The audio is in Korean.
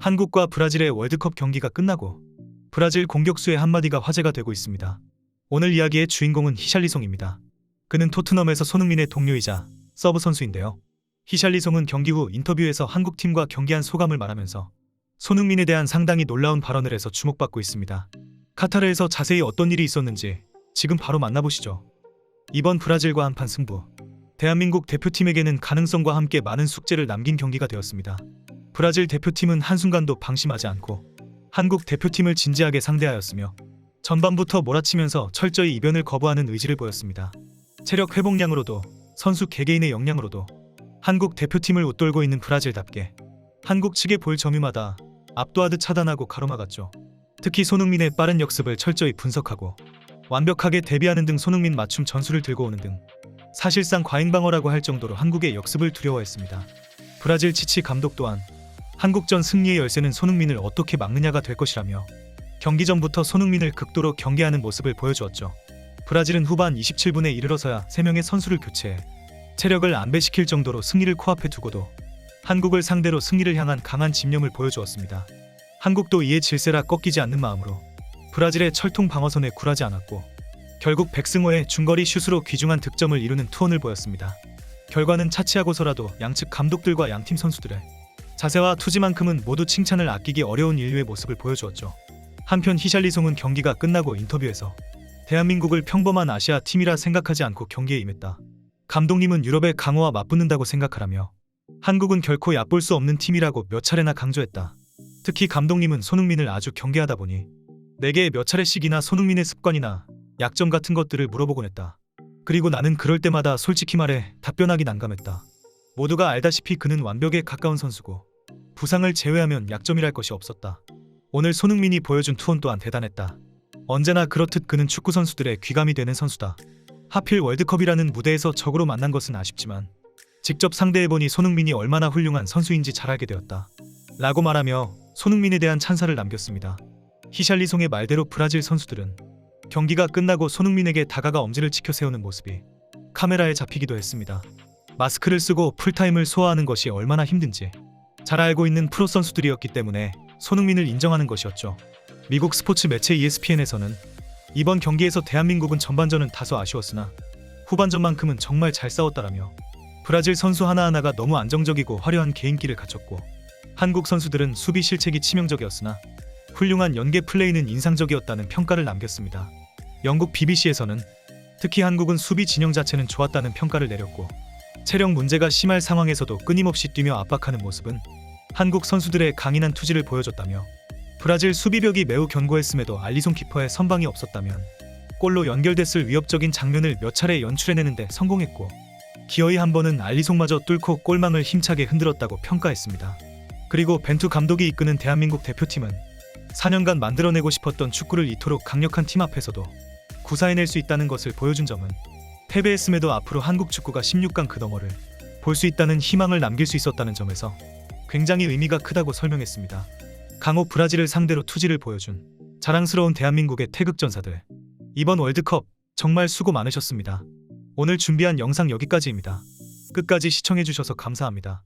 한국과 브라질의 월드컵 경기가 끝나고 브라질 공격수의 한마디가 화제가 되고 있습니다. 오늘 이야기의 주인공은 히샬리송입니다. 그는 토트넘에서 손흥민의 동료이자 서브 선수인데요. 히샬리송은 경기 후 인터뷰에서 한국팀과 경기한 소감을 말하면서 손흥민에 대한 상당히 놀라운 발언을 해서 주목받고 있습니다. 카타르에서 자세히 어떤 일이 있었는지 지금 바로 만나보시죠. 이번 브라질과 한판 승부. 대한민국 대표팀에게는 가능성과 함께 많은 숙제를 남긴 경기가 되었습니다. 브라질 대표팀은 한순간도 방심하지 않고 한국 대표팀을 진지하게 상대하였으며 전반부터 몰아치면서 철저히 이변을 거부하는 의지를 보였습니다. 체력 회복량으로도 선수 개개인의 역량으로도 한국 대표팀을 웃돌고 있는 브라질답게 한국 측의 볼 점유마다 압도하듯 차단하고 가로막았죠. 특히 손흥민의 빠른 역습을 철저히 분석하고 완벽하게 대비하는 등 손흥민 맞춤 전술을 들고 오는 등 사실상 과잉방어라고 할 정도로 한국의 역습을 두려워했습니다. 브라질 치치 감독 또한 한국전 승리의 열쇠는 손흥민을 어떻게 막느냐가 될 것이라며 경기 전부터 손흥민을 극도로 경계하는 모습을 보여주었죠. 브라질은 후반 27분에 이르러서야 3명의 선수를 교체해 체력을 안배시킬 정도로 승리를 코앞에 두고도 한국을 상대로 승리를 향한 강한 집념을 보여주었습니다. 한국도 이에 질세라 꺾이지 않는 마음으로 브라질의 철통 방어선에 굴하지 않았고 결국 백승호의 중거리 슛으로 귀중한 득점을 이루는 투혼을 보였습니다. 결과는 차치하고서라도 양측 감독들과 양팀 선수들의 자세와 투지만큼은 모두 칭찬을 아끼기 어려운 인류의 모습을 보여주었죠. 한편 히샬리송은 경기가 끝나고 인터뷰에서 대한민국을 평범한 아시아 팀이라 생각하지 않고 경기에 임했다. 감독님은 유럽의 강호와 맞붙는다고 생각하라며 한국은 결코 얕볼 수 없는 팀이라고 몇 차례나 강조했다. 특히 감독님은 손흥민을 아주 경계하다 보니 내게 몇 차례씩이나 손흥민의 습관이나 약점 같은 것들을 물어보곤 했다. 그리고 나는 그럴 때마다 솔직히 말해 답변하기 난감했다. 모두가 알다시피 그는 완벽에 가까운 선수고 부상을 제외하면 약점이랄 것이 없었다. 오늘 손흥민이 보여준 투혼 또한 대단했다. 언제나 그렇듯 그는 축구 선수들의 귀감이 되는 선수다. 하필 월드컵이라는 무대에서 적으로 만난 것은 아쉽지만 직접 상대해보니 손흥민이 얼마나 훌륭한 선수인지 잘 알게 되었다. 라고 말하며 손흥민에 대한 찬사를 남겼습니다. 히샬리송의 말대로 브라질 선수들은 경기가 끝나고 손흥민에게 다가가 엄지를 치켜 세우는 모습이 카메라에 잡히기도 했습니다. 마스크를 쓰고 풀타임을 소화하는 것이 얼마나 힘든지 잘 알고 있는 프로 선수들이었기 때문에 손흥민을 인정하는 것이었죠. 미국 스포츠 매체 ESPN에서는 이번 경기에서 대한민국은 전반전은 다소 아쉬웠으나 후반전만큼은 정말 잘 싸웠다라며 브라질 선수 하나하나가 너무 안정적이고 화려한 개인기를 갖췄고 한국 선수들은 수비 실책이 치명적이었으나 훌륭한 연계 플레이는 인상적이었다는 평가를 남겼습니다. 영국 BBC에서는 특히 한국은 수비 진영 자체는 좋았다는 평가를 내렸고 체력 문제가 심할 상황에서도 끊임없이 뛰며 압박하는 모습은 한국 선수들의 강인한 투지를 보여줬다며 브라질 수비벽이 매우 견고했음에도 알리송 키퍼의 선방이 없었다면 골로 연결됐을 위협적인 장면을 몇 차례 연출해내는데 성공했고 기어이 한 번은 알리송마저 뚫고 골망을 힘차게 흔들었다고 평가했습니다. 그리고 벤투 감독이 이끄는 대한민국 대표팀은 4년간 만들어내고 싶었던 축구를 이토록 강력한 팀 앞에서도 구사해낼 수 있다는 것을 보여준 점은 패배했음에도 앞으로 한국 축구가 16강 그 너머를 볼 수 있다는 희망을 남길 수 있었다는 점에서 굉장히 의미가 크다고 설명했습니다. 강호 브라질을 상대로 투지를 보여준 자랑스러운 대한민국의 태극전사들 이번 월드컵 정말 수고 많으셨습니다. 오늘 준비한 영상 여기까지입니다. 끝까지 시청해주셔서 감사합니다.